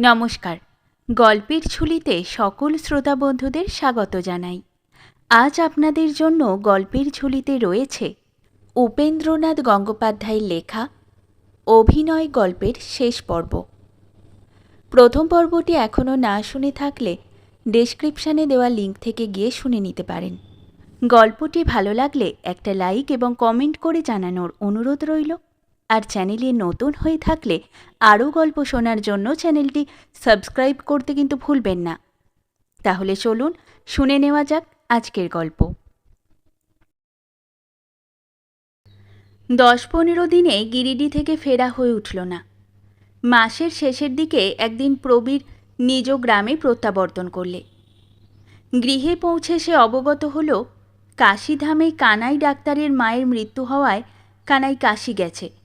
নমস্কার। গল্পের ঝুলিতে সকল শ্রোতা বন্ধুদের স্বাগত জানাই। আজ আপনাদের জন্য গল্পের ঝুলিতে রয়েছে উপেন্দ্রনাথ গঙ্গোপাধ্যায়ের লেখা অভিনয় গল্পের শেষ পর্ব। প্রথম পর্বটি এখনও না শুনে থাকলে ডেসক্রিপশানে দেওয়া লিঙ্ক থেকে গিয়ে শুনে নিতে পারেন। গল্পটি ভালো লাগলে একটা লাইক এবং কমেন্ট করে জানানোর অনুরোধ রইল। আর চ্যানেলে নতুন হয়ে থাকলে আরও গল্প শোনার জন্য চ্যানেলটি সাবস্ক্রাইব করতে কিন্তু ভুলবেন না। তাহলে চলুন শুনে নেওয়া যাক আজকের গল্প। দশ পনেরো দিনে গিরিডি থেকে ফেরা হয়ে উঠল না। মাসের শেষের দিকে একদিন প্রবীর নিজ গ্রামে প্রত্যাবর্তন করলে। গৃহে পৌঁছে সে অবগত হল, কাশিধামে কানাই ডাক্তারের মায়ের মৃত্যু হওয়ায় কানাই কাশি গেছে।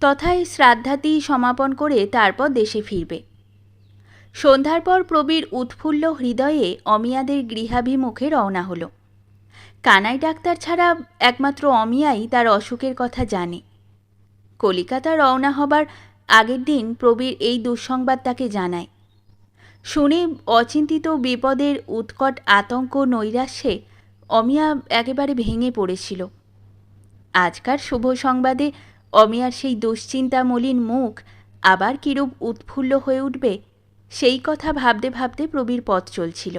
তথায় শ্রাদ্ধাতি সমাপন করে তারপর দেশে ফিরবে। সন্ধ্যার পর প্রবীর উৎফুল্ল হৃদয়ে অমিয়াদের গৃহাভিমুখে রওনা হলো। কানাই ডাক্তার ছাড়া একমাত্র অমিয়াই তার অসুখের কথা জানে। কলিকাতা রওনা হবার আগের দিন প্রবীর এই দুঃসংবাদ তাকে জানায়। শুনে অচিন্তিত বিপদের উৎকট আতঙ্ক নৈরাশ্যে অমিয়া একেবারে ভেঙে পড়েছিল। আজকার শুভ সংবাদে অমিয়ার সেই দুশ্চিন্তা মলিন মুখ আবার কিরূপ উৎফুল্ল হয়ে উঠবে, সেই কথা ভাবতে ভাবতে প্রবীর পথ চলছিল।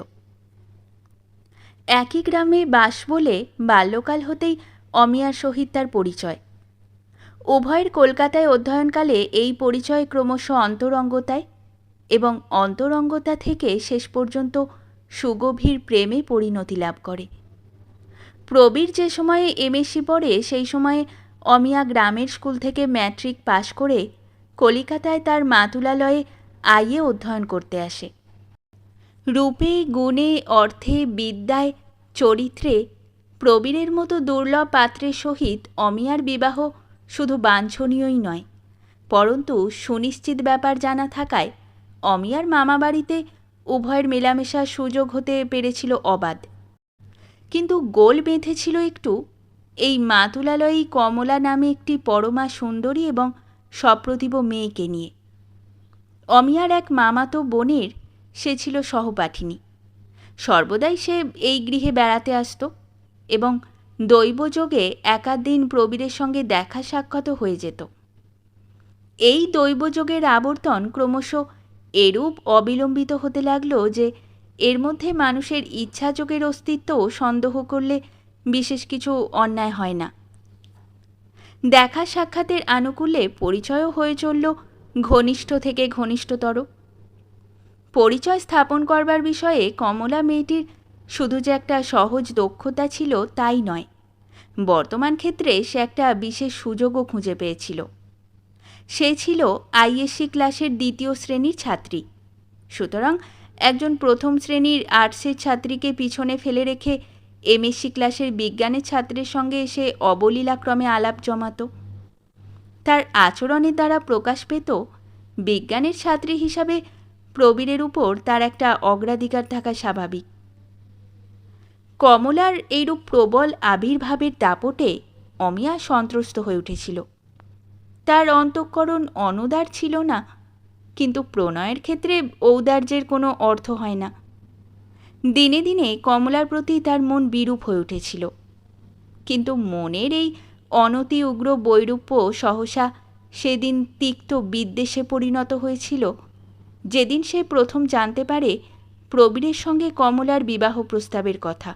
একই গ্রামে বাস বলে বাল্যকাল হতেই অমিয়ার সহিত তার পরিচয়। উভয়ের কলকাতায় অধ্যয়নকালে এই পরিচয় ক্রমশ অন্তরঙ্গতায় এবং অন্তরঙ্গতা থেকে শেষ পর্যন্ত সুগভীর প্রেমে পরিণতি লাভ করে। প্রবীর যে সময়ে এমএসসি পড়ে, সেই সময়ে অমিয়া গ্রামের স্কুল থেকে ম্যাট্রিক পাশ করে কলিকাতায় তার মাতুলালয়ে আইয়ে অধ্যয়ন করতে আসে। রূপে, গুণে, অর্থে, বিদ্যায়, চরিত্রে প্রবীরের মতো দুর্লভ পাত্রের সহিত অমিয়ার বিবাহ শুধু বাঞ্ছনীয়ই নয়, পরন্তু সুনিশ্চিত ব্যাপার জানা থাকায় অমিয়ার মামাবাড়িতে উভয়ের মেলামেশার সুযোগ হতে পেরেছিল অবাধ। কিন্তু গোল বেঁধেছিল একটু এই মাতুলালয়ী কমলা নামে একটি পরমা সুন্দরী এবং সপ্রতিভ মেয়েকে নিয়ে। অমিয়ার এক মামাতো বোনের সে ছিল সহপাঠিনী। সর্বদাই সে এই গৃহে বেড়াতে আসত এবং দৈবযোগে একাদিন প্রবীরের সঙ্গে দেখা সাক্ষাৎ হয়ে যেত। এই দৈবযোগের আবর্তন ক্রমশ এরূপ অবিলম্বিত হতে লাগল যে এর মধ্যে মানুষের ইচ্ছাযোগের অস্তিত্ব সন্দেহ করলে বিশেষ কিছু অন্যায় হয় না। দেখা সাক্ষাতের আনুকূল্যে পরিচয়ও হয়ে চলল ঘনিষ্ঠ থেকে ঘনিষ্ঠতর। পরিচয় স্থাপন করবার বিষয়ে কমলা মেয়েটির শুধু যে একটা সহজ দক্ষতা ছিল তাই নয়, বর্তমান ক্ষেত্রে সে একটা বিশেষ সুযোগও খুঁজে পেয়েছিল। সে ছিল আইএসসি ক্লাসের দ্বিতীয় শ্রেণির ছাত্রী, সুতরাং একজন প্রথম শ্রেণির আর্টসের ছাত্রীকে পিছনে ফেলে রেখে এমএসসি ক্লাসের বিজ্ঞানের ছাত্রের সঙ্গে এসে অবলীলাক্রমে আলাপ জমাত। তার আচরণের দ্বারা প্রকাশ পেত, বিজ্ঞানের ছাত্রী হিসাবে প্রবীরের উপর তার একটা অগ্রাধিকার থাকা স্বাভাবিক। কমলার এইরূপ প্রবল আবির্ভাবের দাপটে অমিয়া সন্ত্রস্ত হয়ে উঠেছিল। তার অন্তঃকরণ অনুদার ছিল না, কিন্তু প্রণয়ের ক্ষেত্রে ঔদার্যের কোনো অর্থ হয় না। দিনে দিনে কমলার প্রতি তার মন বিরূপ হয়ে উঠেছিল। কিন্তু মনের এই অনতি উগ্র বৈরূপ্য সহসা সেদিন তিক্ত বিদ্বেষে পরিণত হয়েছিল। যেদিন সে প্রথম জানতে পারে প্রবীরের সঙ্গে কমলার বিবাহ প্রস্তাবের কথা।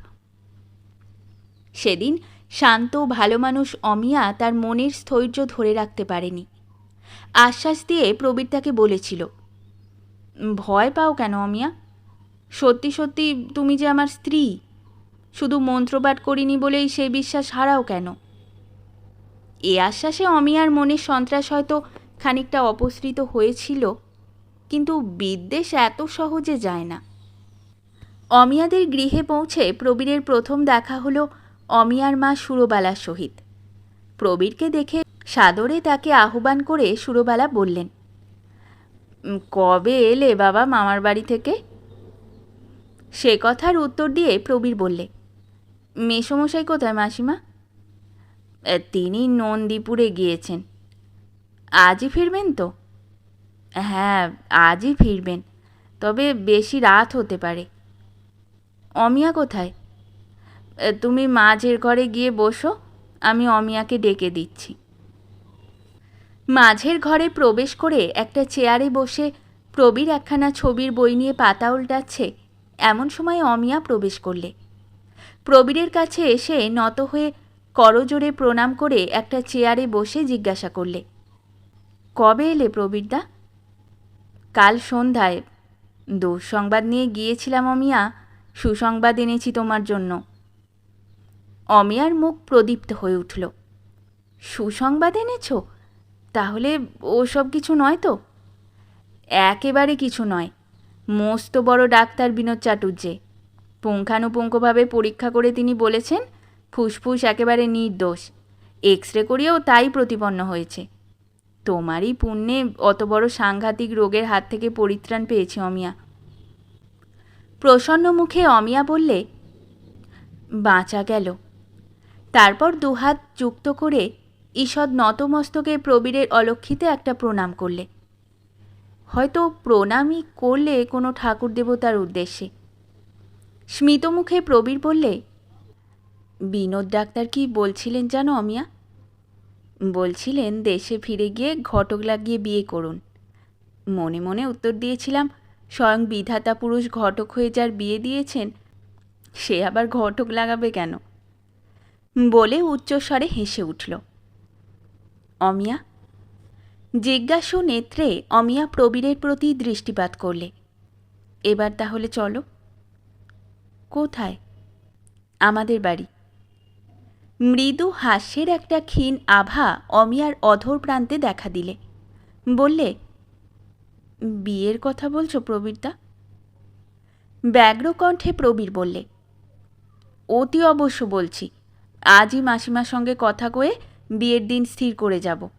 সেদিন শান্ত ভালো মানুষ অমিয়া তার মনের স্থৈর্য ধরে রাখতে পারেনি। আশ্বাস দিয়ে প্রবীর তাকে বলেছিল, ভয় পাও কেন অমিয়া? সত্যি সত্যি তুমি যে আমার স্ত্রী। শুধু মন্ত্রপাঠ করিনি বলেই সেই বিশ্বাস হারাও কেন? এ আশ্বাসে অমিয়ার মনের সন্ত্রাস হয়তো খানিকটা অপসৃত হয়েছিল, কিন্তু বিদ্বেষ এত সহজে যায় না। অমিয়াদের গৃহে পৌঁছে প্রবীরের প্রথম দেখা হলো অমিয়ার মা সুরবালার সহিত। প্রবীরকে দেখে সাদরে তাকে আহ্বান করে সুরবালা বললেন কবে এলে বাবা মামার বাড়ি থেকে? সে কথার উত্তর দিয়ে প্রবীর বললে, মেসমশাই কোথায় মাসিমা? তিনি নন্দীপুরে গিয়েছেন। আজই ফিরবেন তো? হ্যাঁ আজই ফিরবেন, তবে বেশি রাত হতে পারে। অমিয়া কোথায়? তুমি মাঝের ঘরে গিয়ে বসো, আমি অমিয়াকে ডেকে দিচ্ছি। মাঝের ঘরে প্রবেশ করে একটা চেয়ারে বসে প্রবীর একখানা ছবির বই নিয়ে পাতা উল্টাচ্ছে। এমন সময় অমিয়া প্রবেশ করলে। প্রবীরের কাছে এসে নত হয়ে করজোরে প্রণাম করে একটা চেয়ারে বসে জিজ্ঞাসা করলে, কবে এলে প্রবীরদা? কাল সন্ধ্যায়। দুঃসংবাদ নিয়ে গিয়েছিলাম অমিয়া। সুসংবাদ এনেছি তোমার জন্য। অমিয়ার মুখ প্রদীপ্ত হয়ে উঠল, সুসংবাদ এনেছো? তাহলে ওসব কিছু নয় তো? একেবারে কিছু নয়। মস্ত বড় ডাক্তার বিনোদ চাটুর্যে পুঙ্খানুপুঙ্খভাবে পরীক্ষা করে তিনি বলেছেন, ফুসফুস একেবারে নির্দোষ। এক্স রে করিয়েও তাই প্রতিপন্ন হয়েছে। তোমারই পুণ্যে অত বড় সাংঘাতিক রোগের হাত থেকে পরিত্রাণ পেয়েছি অমিয়া। প্রসন্ন মুখে অমিয়া বললে, বাঁচা গেল। তারপর দুহাত যুক্ত করে ঈষৎ নতমস্তকে প্রবীরের অলক্ষিতে একটা প্রণাম করলে। হয়তো প্রণামই করলে কোনো ঠাকুর দেবতার উদ্দেশ্যে। স্মিত মুখে প্রবীর বললে, বিনোদ ডাক্তার কি বলছিলেন জানো অমিয়া? বলছিলেন দেশে ফিরে গিয়ে ঘটক লাগিয়ে বিয়ে করুন। মনে মনে উত্তর দিয়েছিলাম, স্বয়ং বিধাতা পুরুষ ঘটক হয়ে যার বিয়ে দিয়েছেন, সে আবার ঘটক লাগাবে কেন? বলে উচ্চস্বরে হেসে উঠল। অমিয়া জিজ্ঞাসু নেত্রে অমিয়া প্রবীরের প্রতি দৃষ্টিপাত করলে। এবার তাহলে চলো। কোথায়? আমাদের বাড়ি। মৃদু হাস্যের একটা ক্ষীণ আভা অমিয়ার অধর প্রান্তে দেখা দিলে। বললে, বিয়ের কথা বলছো প্রবীরদা? ব্যগ্রকণ্ঠে প্রবীর বললে, অতি অবশ্য বলছি। আজই মাসিমার সঙ্গে কথা কয়ে বিয়ের দিন স্থির করে যাব।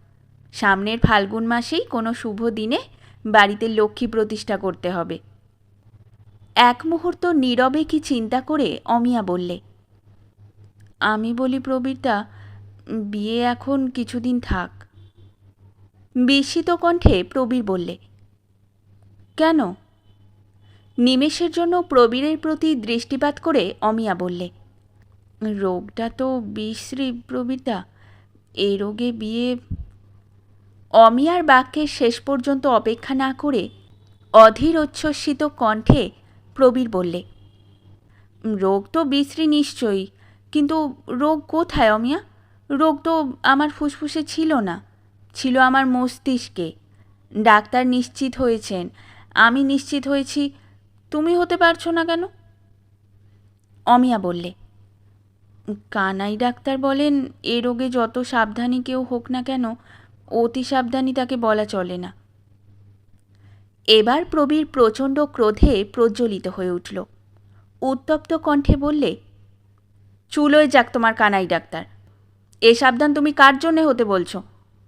সামনের ফাল্গুন মাসেই কোনো শুভ দিনে বাড়িতে লক্ষ্মী প্রতিষ্ঠা করতে হবে। এক মুহূর্ত নীরবে কি চিন্তা করে অমিয়া বললে, আমি বলি প্রবীরদা, বিয়ে এখন কিছুদিন থাক। বিস্মিত কণ্ঠে প্রবীর বললে, কেন? নিমেষের জন্য প্রবীরের প্রতি দৃষ্টিপাত করে অমিয়া বললে, রোগটা তো বিশ্রী প্রবীরদা, এই রোগে বিয়ে অমিয়ার বাক্যের শেষ পর্যন্ত অপেক্ষা না করে অধীর উচ্ছ্বসিত কণ্ঠে প্রবীর বললে, রোগ তো বিশ্রী নিশ্চয়ই, কিন্তু রোগ কোথায় অমিয়া? রোগ তো আমার ফুসফুসে ছিল না, ছিল আমার মস্তিষ্কে। ডাক্তার নিশ্চিত হয়েছেন, আমি নিশ্চিত হয়েছি, তুমি হতে পারছ না কেন? অমিয়া বললে, কানাই ডাক্তার বলেন, এ রোগে যত সাবধানী কেউ হোক না কেন অতি সাবধানী তাকে বলা চলে না। এবার প্রবীর প্রচণ্ড ক্রোধে প্রজ্বলিত হয়ে উঠল। উত্তপ্ত কণ্ঠে বললে, চুলোয় যাক তোমার কানাই ডাক্তার। এ সাবধান তুমি কার জন্যে হতে বলছো?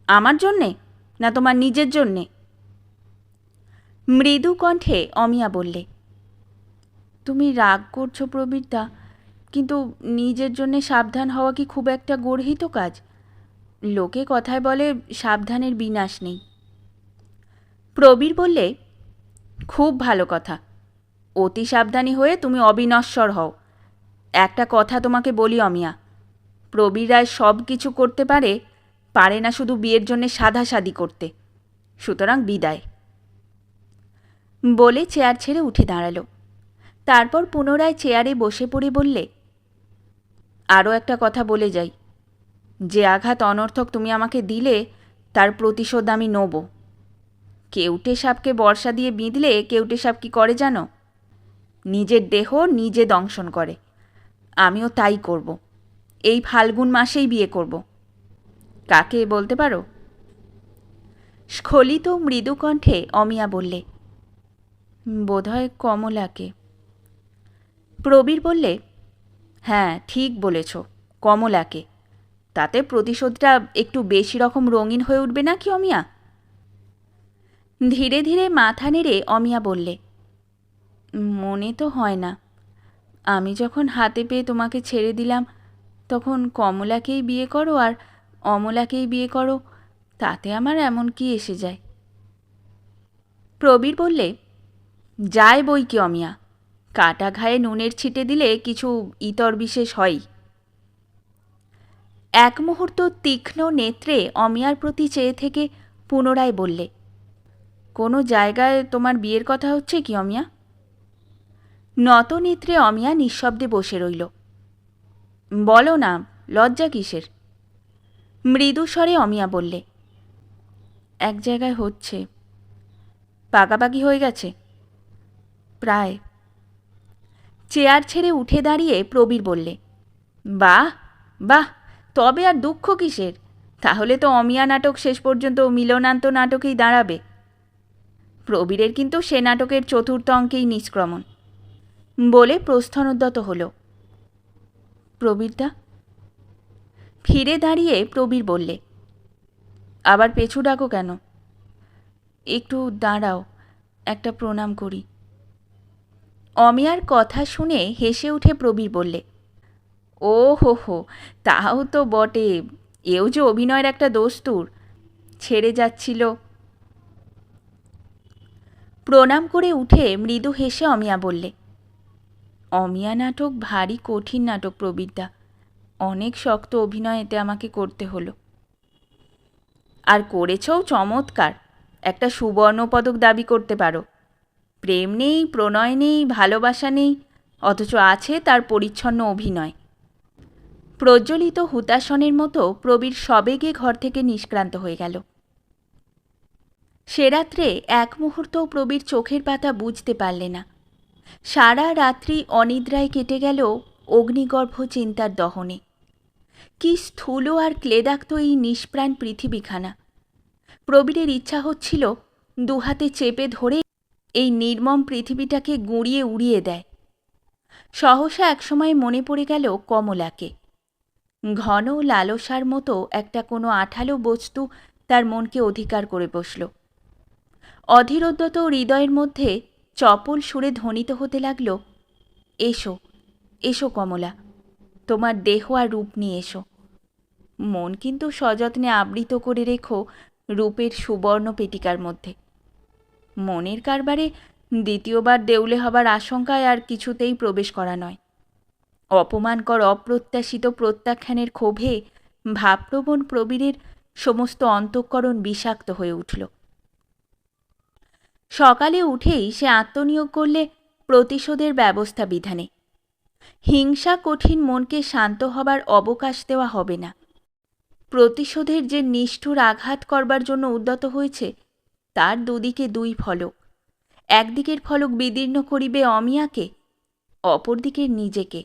আমার জন্যে? না তোমার নিজের জন্যে? মৃদু কণ্ঠে অমিয়া বললে, তুমি রাগ করছ প্রবীরদা, কিন্তু নিজের জন্যে সাবধান হওয়া কি খুব একটা গর্হিত কাজ? লোকে কথায় বলে সাবধানের বিনাশ নেই। প্রবীর বললে, খুব ভালো কথা। অতি সাবধানী হয়ে তুমি অবিনশ্বর হও। একটা কথা তোমাকে বলি অমিয়া, প্রবীর রায় সব কিছু করতে পারে পারে না শুধু বিয়ের জন্যে সাধাসাদি করতে। সুতরাং বিদায়। বলে চেয়ার ছেড়ে উঠে দাঁড়াল। তারপর পুনরায় চেয়ারে বসে পড়ে বললে আরও একটা কথা বলে যাই। যে আঘাত অনর্থক তুমি আমাকে দিলে, তার প্রতিশোধ আমি নেব। কেউটে সাপকে বর্ষা দিয়ে বিঁধলে কেউটে সাপ কি করে জানো? নিজের দেহ নিজে দংশন করে। আমিও তাই করব। এই ফাল্গুন মাসেই বিয়ে করব। কাকে বলতে পারো? স্খলিত মৃদু কণ্ঠে অমিয়া বললে, বোধহয় কমলাকে। প্রবীর বললে হ্যাঁ ঠিক বলেছ, কমলাকে। তাতে প্রতিশোধটা একটু বেশি রকম রঙিন হয়ে উঠবে না কি অমিয়া? ধীরে ধীরে মাথা নেড়ে অমিয়া বললে, মনে তো হয় না। আমি যখন হাতে পেয়ে তোমাকে ছেড়ে দিলাম, তখন কমলাকেই বিয়ে করো আর অমলাকেই বিয়ে করো, তাতে আমার এমন কি এসে যায়? প্রবীর বললে, যায় বই কি অমিয়া? কাটা ঘায়ে নুনের ছিটে দিলে কিছু ইতর বিশেষ হয় এক মুহূর্ত তীক্ষ্ণ নেত্রে অমিয়ার প্রতি চেয়ে থেকে পুনরায় বললে, কোনো জায়গায় তোমার বিয়ের কথা হচ্ছে কি, অমিয়া? নত নেত্রে অমিয়া নিঃশব্দে বসে রইল। বলো না, লজ্জা কিসের? মৃদু স্বরে অমিয়া বললে, এক জায়গায় হচ্ছে, পাকাপাকি হয়ে গেছে। প্রায়। চেয়ার ছেড়ে উঠে দাঁড়িয়ে প্রবীর বললে, বাহ বাহ। তবে আর দুঃখ কিসের? তাহলে তো অমিয়া নাটক শেষ পর্যন্ত মিলনান্ত নাটকেই দাঁড়াবে। প্রবীরের কিন্তু সে নাটকের চতুর্থ অঙ্কেই নিষ্ক্রমণ। বলে প্রস্থানোদ্যত হল। প্রবীরদা? ফিরে দাঁড়িয়ে প্রবীর বললে, আবার পেছু ডাকো কেন? একটু দাঁড়াও, একটা প্রণাম করি। অমিয়ার কথা শুনে হেসে উঠে প্রবীর বললে ও হো হো তাও তো বটে। এও যে অভিনয়ের একটা দস্তুর। ছেড়ে যাচ্ছিল। প্রণাম করে উঠে মৃদু হেসে অমিয়া বললে, অমিয়া নাটক ভারী কঠিন নাটক প্রবীরদা অনেক শক্ত অভিনয় এতে আমাকে করতে হলো। আর করেছও চমৎকার। একটা সুবর্ণ পদক দাবি করতে পারো। প্রেম নেই, প্রণয় নেই, ভালোবাসা নেই, অথচ আছে তার পরিচ্ছন্ন অভিনয়। প্রজ্বলিত হুতাসনের মতো প্রবীর সবেগে ঘর থেকে নিষ্ক্রান্ত হয়ে গেল। সে রাত্রে এক মুহূর্তও প্রবীর চোখের পাতা বুঝতে পারলে না। সারা রাত্রি অনিদ্রায় কেটে গেল অগ্নিগর্ভ চিন্তার দহনে। কি স্থূল আর ক্লেদাক্ত এই নিষ্প্রাণ পৃথিবীখানা। প্রবীরের ইচ্ছা হচ্ছিল দুহাতে চেপে ধরে এই নির্মম পৃথিবীটাকে গুঁড়িয়ে উড়িয়ে দেয়। সহসা একসময় মনে পড়ে গেল কমলাকে। ঘন লালসার মতো একটা কোনো আঠালো বস্তু তার মনকে অধিকার করে বসল। অধীরোদ্যত হৃদয়ের মধ্যে চপল সুরে ধ্বনিত হতে লাগল, এসো এসো কমলা, তোমার দেহ আর রূপ নিয়ে এসো। মন কিন্তু সযত্নে আবৃত করে রেখো রূপের সুবর্ণ পেটিকার মধ্যে। মনের কারবারে দ্বিতীয়বার দেউলে হবার আশঙ্কায় আর কিছুতেই প্রবেশ করা নয়। অপমানকর অপ্রত্যাশিত প্রত্যাখ্যানের ক্ষোভে ভাবপ্রবণ প্রবীরের সমস্ত অন্তঃকরণ বিষাক্ত হয়ে উঠল। সকালে উঠেই সে আত্মনিয়োগ করলে প্রতিশোধের ব্যবস্থা বিধানে। হিংসা কঠিন মনকে শান্ত হবার অবকাশ দেওয়া হবে না। প্রতিশোধের যে নিষ্ঠুর আঘাত করবার জন্য উদ্যত হয়েছে, তার দুদিকে দুই ফলক। একদিকের ফলক বিদীর্ণ করিবে অমিয়াকে অপরদিকের নিজেকে।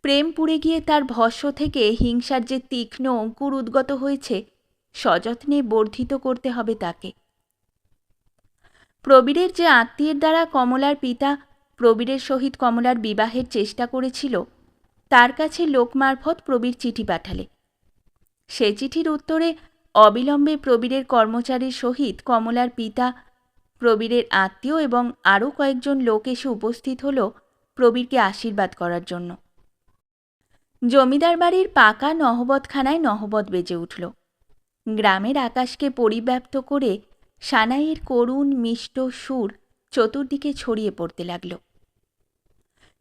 প্রেম পুড়ে গিয়ে তার ভস্য থেকে হিংসার যে তীক্ষ্ণ অঙ্কুর উদ্গত হয়েছে, সযত্নে বর্ধিত করতে হবে তাকে। প্রবীরের যে আত্মীয়ের দ্বারা কমলার পিতা প্রবীরের সহিত কমলার বিবাহের চেষ্টা করেছিল, তার কাছে লোকমারফত প্রবীর চিঠি পাঠালে। সে চিঠির উত্তরে অবিলম্বে প্রবীরের কর্মচারীর সহিত কমলার পিতা, প্রবীরের আত্মীয় এবং আরও কয়েকজন লোক এসে উপস্থিত হল প্রবীরকে আশীর্বাদ করার জন্য। জমিদার বাড়ির পাকা নহবতখানায় নহবত বেজে উঠল। গ্রামের আকাশকে পরিব্যাপ্ত করে সানাইয়ের করুণ মিষ্ট সুর চতুর্দিকে ছড়িয়ে পড়তে লাগল।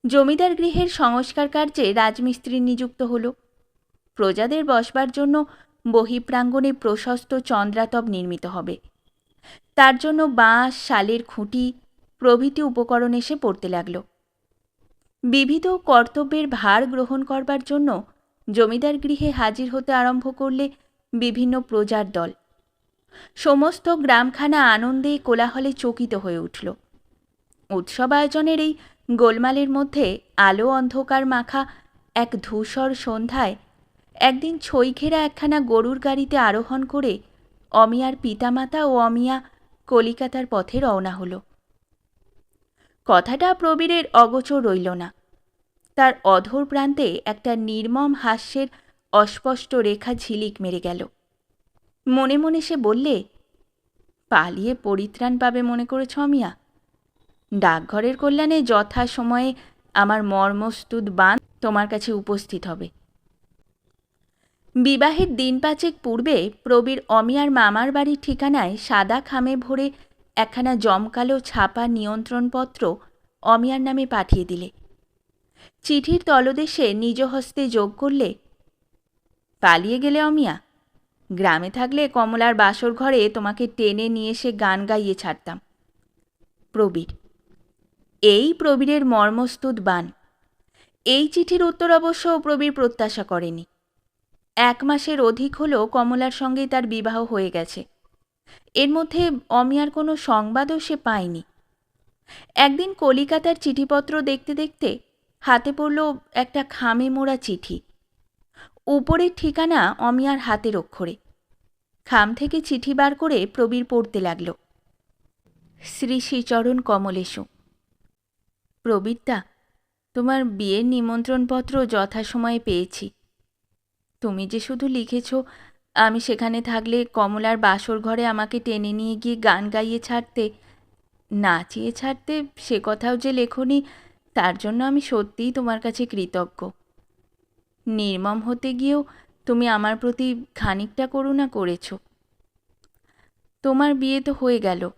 জমিদার গৃহের সংস্কার কার্যে রাজমিস্ত্রি নিযুক্ত হল। প্রজাদের বসবার জন্য বহিপ্রাঙ্গণে প্রশস্ত চন্দ্রাতব নির্মিত হবে। তার জন্য বাঁশ, শালের খুঁটি প্রভৃতি উপকরণ এসে পড়তে লাগল। বিবিধ কর্তব্যের ভার গ্রহণ করবার জন্য জমিদার গৃহে হাজির হতে আরম্ভ করলে বিভিন্ন প্রজার দল। সমস্ত গ্রামখানা আনন্দে কোলাহলে চকিত হয়ে উঠল। উৎসব আয়োজনের এই গোলমালের মধ্যে আলো অন্ধকার মাখা এক ধূসর সন্ধ্যায় একদিন ছইঘেরা একখানা গরুর গাড়িতে আরোহণ করে অমিয়ার পিতামাতা ও অমিয়া কলিকাতার পথে রওনা হল। কথাটা প্রবীরের অগোচর রইল না। তার অধর প্রান্তে একটা নির্মম হাস্যের অস্পষ্ট রেখা ঝিলিক মেরে গেল। মনে মনে সে বললে, পালিয়ে পরিত্রাণ পাবে মনে করেছ অমিয়া ডাকঘরের কল্যাণে যথা সময়ে আমার মর্মস্তুদ বান তোমার কাছে উপস্থিত হবে। বিবাহের দিন পাঁচেক পূর্বে প্রবীর অমিয়ার মামার বাড়ির ঠিকানায় সাদা খামে ভরে একখানা জমকালো ছাপা নিয়ন্ত্রণপত্র অমিয়ার নামে পাঠিয়ে দিলে। চিঠির তলদেশে নিজ হস্তে যোগ করলে, পালিয়ে গেলে অমিয়া? গ্রামে থাকলে কমলার বাসর ঘরে তোমাকে টেনে নিয়ে এসে গান গাইয়ে ছাড়তাম। প্রবীর, এই প্রবীরের মর্মস্তুত বান এই চিঠির উত্তর অবশ্য প্রবীর প্রত্যাশা করেনি। এক মাসের অধিক হলো কমলার সঙ্গেই তার বিবাহ হয়ে গেছে। এর মধ্যে অমিয়ার কোনো সংবাদও সে পায়নি। একদিন কলিকাতার চিঠিপত্র দেখতে দেখতে হাতে পড়ল একটা খামে মোড়া চিঠি। উপরের ঠিকানা অমিয়ার হাতের অক্ষরে। খাম থেকে চিঠি বার করে প্রবীর পড়তে লাগল। শ্রী শ্রীচরণ কমলেশু। প্রবীরদা, তোমার বিয়ের নিমন্ত্রণপত্র যথাসময়ে পেয়েছি। তুমি যে শুধু লিখেছ আমি সেখানে থাকলে কমলার বাসর ঘরে আমাকে টেনে নিয়ে গিয়ে গান গাইয়ে ছাড়তে, নাচিয়ে ছাড়তে সে কথাও যে লেখনি, তার জন্য আমি সত্যিই তোমার কাছে কৃতজ্ঞ। নির্মম হতে গিয়েও তুমি আমার প্রতি খানিকটা করুণা করেছ। তোমার বিয়ে তো হয়ে গেল।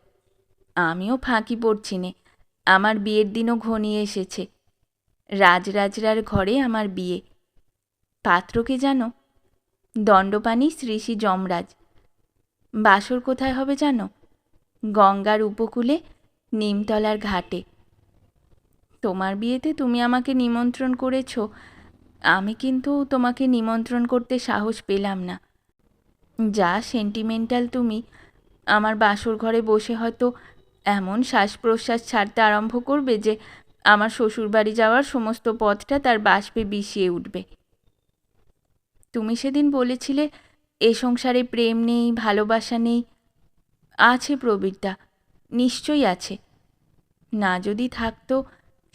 আমিও ফাঁকি পড়ছি নে। আমার বিয়ের দিনও ঘনিয়ে এসেছে। রাজরাজরার ঘরে আমার বিয়ে। পাত্রকে জানো? দণ্ডপানি শ্রী শ্রী যমরাজ। বাসর কোথায় হবে জানো? গঙ্গার উপকূলে, নিমতলার ঘাটে। তোমার বিয়েতে তুমি আমাকে নিমন্ত্রণ করেছ। আমি কিন্তু তোমাকে নিমন্ত্রণ করতে সাহস পেলাম না। যা সেন্টিমেন্টাল তুমি। আমার বাসর ঘরে বসে হয়তো এমন শ্বাস প্রশ্বাস ছাড়তে আরম্ভ করবে যে, আমার শ্বশুরবাড়ি যাওয়ার সমস্ত পথটা তার বাষ্পে বিষিয়ে উঠবে। তুমি সেদিন বলেছিলে, এ সংসারে প্রেম নেই, ভালোবাসা নেই। আছে প্রবীরদা, নিশ্চয়ই আছে। না যদি থাকতো,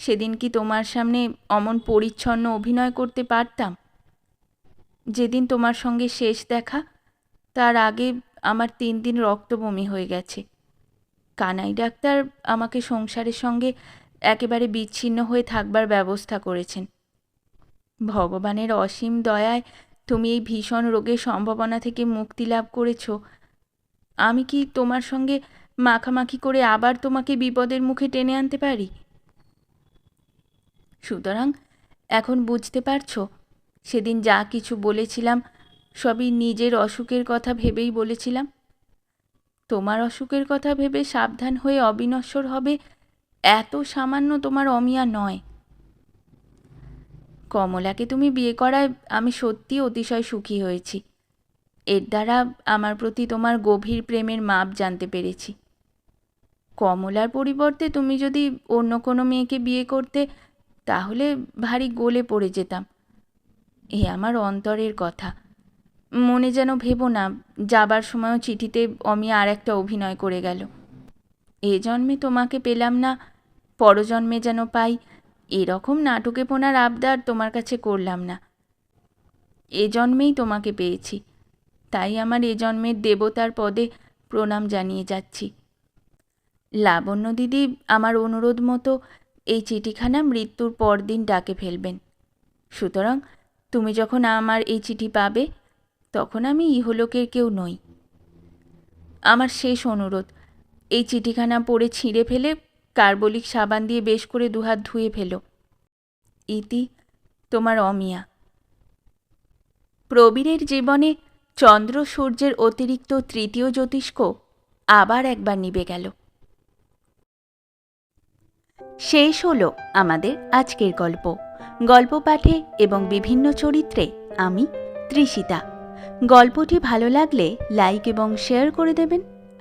সেদিন কি তোমার সামনে অমন পরিচ্ছন্ন অভিনয় করতে পারতাম? যেদিন তোমার সঙ্গে শেষ দেখা, তার আগে আমার তিন দিন রক্তবমি হয়ে গেছে। কানাই ডাক্তার আমাকে সংসারের সঙ্গে একেবারে বিচ্ছিন্ন হয়ে থাকবার ব্যবস্থা করেছেন। ভগবানের অসীম দয়ায় তুমি এই ভীষণ রোগের সম্ভাবনা থেকে মুক্তি লাভ করেছ। আমি কি তোমার সঙ্গে মাখামাখি করে আবার তোমাকে বিপদের মুখে টেনে আনতে পারি? সুতরাং এখন বুঝতে পারছ, সেদিন যা কিছু বলেছিলাম সবই নিজের অসুখের কথা ভেবেই বলেছিলাম। তোমার অসুখের কথা ভেবে সাবধান হয়ে অবিনশ্বর হবে এত সামান্য তোমার অমিয়া নয়। কমলাকে তুমি বিয়ে করায় আমি সত্যি অতিশয় সুখী হয়েছি। এর দ্বারা আমার প্রতি তোমার গভীর প্রেমের মাপ জানতে পেরেছি। কমলার পরিবর্তে তুমি যদি অন্য কোনো মেয়েকে বিয়ে করতে, তাহলে ভারী গোলে পড়ে যেতাম। এ আমার অন্তরের কথা। মনে যেন ভেবো না, যাবার সময়ও চিঠিতে অমিয়া আর একটা অভিনয় করে গেল। এ জন্মে তোমাকে পেলাম না, পরজন্মে যেন পাই এরকম নাটকে পোনার আবদার তোমার কাছে করলাম না। এ জন্মেই তোমাকে পেয়েছি। তাই আমার এ জন্মের দেবতার পদে প্রণাম জানিয়ে যাচ্ছি। লাবণ্য দিদি, আমার অনুরোধ মতো এই চিঠিখানা মৃত্যুর পরদিন ডাকে ফেলবেন। সুতরাং তুমি যখন আমার এই চিঠি পাবে, তখন আমি ইহলোকের কেউ নই। আমার শেষ অনুরোধ, এই চিঠিখানা পড়ে ছিঁড়ে ফেলে কার্বলিক সাবান দিয়ে বেশ করে দুহাত ধুয়ে ফেলো। ইতি, তোমার অমিয়া। প্রবীরের জীবনে চন্দ্র সূর্যের অতিরিক্ত তৃতীয় জ্যোতিষ্ক আবার একবার নিবে গেল। শেষ হলো আমাদের আজকের গল্প। গল্প পাঠে এবং বিভিন্ন চরিত্রে আমি ত্রিষিতা গল্পটি ভালো লাগলে লাইক এবং শেয়ার করে দেবেন।